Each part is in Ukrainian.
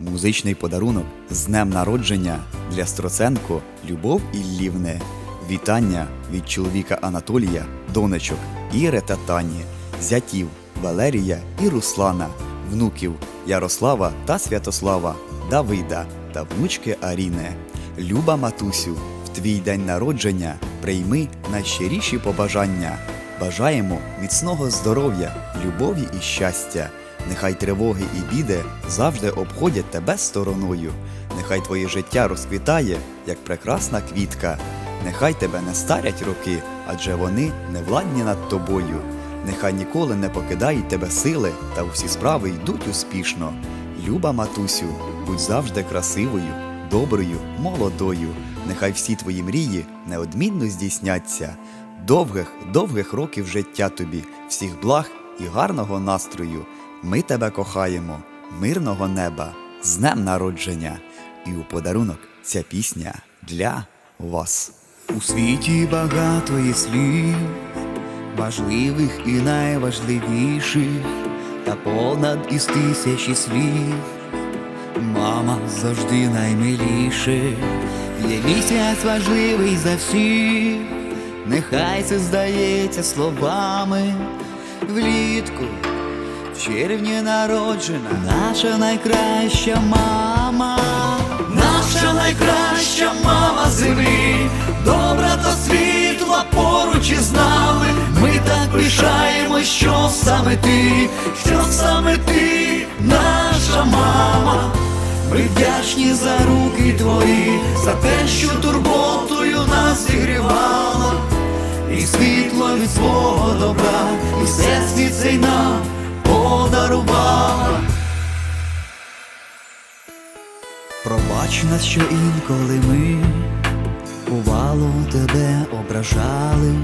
Музичний подарунок з днем народження для Строценко Любов Іллівни. Вітання від чоловіка Анатолія, донечок Іри та Тані, зятів Валерія і Руслана, внуків Ярослава та Святослава, Давида та внучки Аріни. Люба матусю, в твій день народження прийми найщиріші побажання. Бажаємо міцного здоров'я, любові і щастя. Нехай тривоги і біди завжди обходять тебе стороною. Нехай твоє життя розквітає, як прекрасна квітка. Нехай тебе не старять роки, адже вони не владні над тобою. Нехай ніколи не покидають тебе сили, та усі справи йдуть успішно. Люба матусю, будь завжди красивою, доброю, молодою. Нехай всі твої мрії неодмінно здійсняться. Довгих, довгих років життя тобі, всіх благ і гарного настрою. Ми тебе кохаємо, мирного неба, з днем народження. І у подарунок ця пісня для вас. У світі багато є слів, важливих і найважливіших, та понад із тисячі слів. Мама завжди наймиліше, є місяць важливий за всіх, нехай це здається словами влітку. В червні народжена наша найкраща мама, наша найкраща мама землі, добра та світла поруч із нами. Ми так пишаємо, що саме ти, що саме ти, наша мама. Ми вдячні за руки твої, за те, що турботою нас зігрівала, і світло від свого цей нам подарувала. Пробач нас, що інколи ми бувало тебе ображали.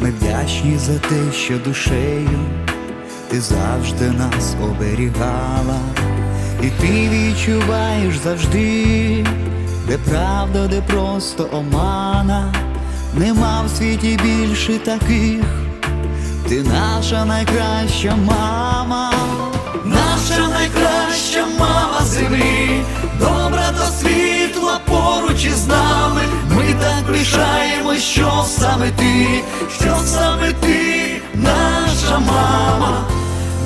Ми вдячні за те, що душею ти завжди нас оберігала, і ти відчуваєш завжди, де правда, де просто омана, нема в світі більше таких. Ти наша найкраща мама, наша найкраща мама землі, добра та світла поруч із нами. Ми так пишаємо, що саме ти, що саме ти, наша мама.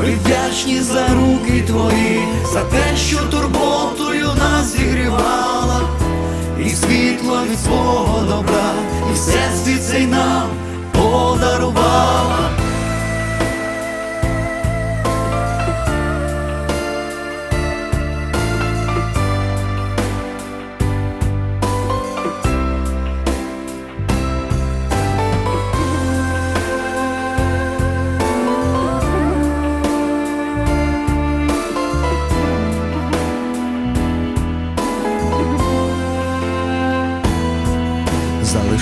Ми вдячні за руки твої, за те, що турботою нас зігрівала, і світло від свого добра, і всесвіт цей нам подарувала.